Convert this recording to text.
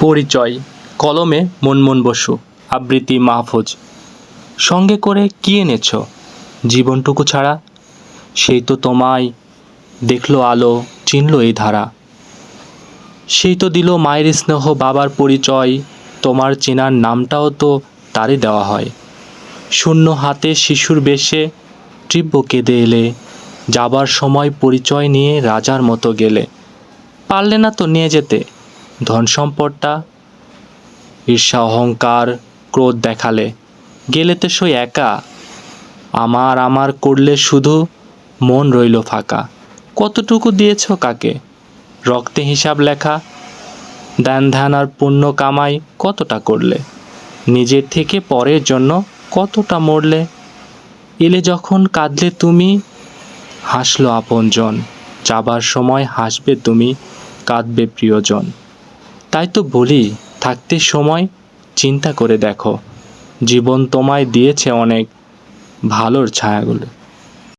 পরিচয়, কলমে মনমন বসু, আবৃত্তি মাহফুজ। সঙ্গে করে কি এনেছ? জীবনটুকু ছাড়া? সেই তো তোমায় দেখল আলো, চিনল এই ধারা। সেই তো দিল মায়ের স্নেহ, বাবার পরিচয়, তোমার চেনার নামটাও তো তারই দেওয়া হয়। শূন্য হাতে শিশুর বেশে তীব্র কেঁদে এলে, যাবার সময় পরিচয় নিয়ে রাজার মতো গেলে। পারলে না তো নিয়ে যেতে ধন সম্পদটা, ঈর্ষা, অহংকার, ক্রোধ দেখালে। গেলে তো সই একা। আমার আমার করলে শুধু মন রইল ফাঁকা। কতটুকু দিয়েছ কাকে? রক্তে হিসাব লেখা। ধ্যান ধ্যান আর পুণ্য কামাই কতটা করলে? নিজের থেকে পরের জন্য কতটা মরলে? এলে যখন কাঁদলে তুমি, হাসলো আপনজন। যাবার সময় হাসবে তুমি, কাঁদবে প্রিয়জন। তাই তো বলি থাকতে সময় চিন্তা করে দেখো। জীবন তোমায় দিয়েছে অনেক ভালোর ছায়াগুলো।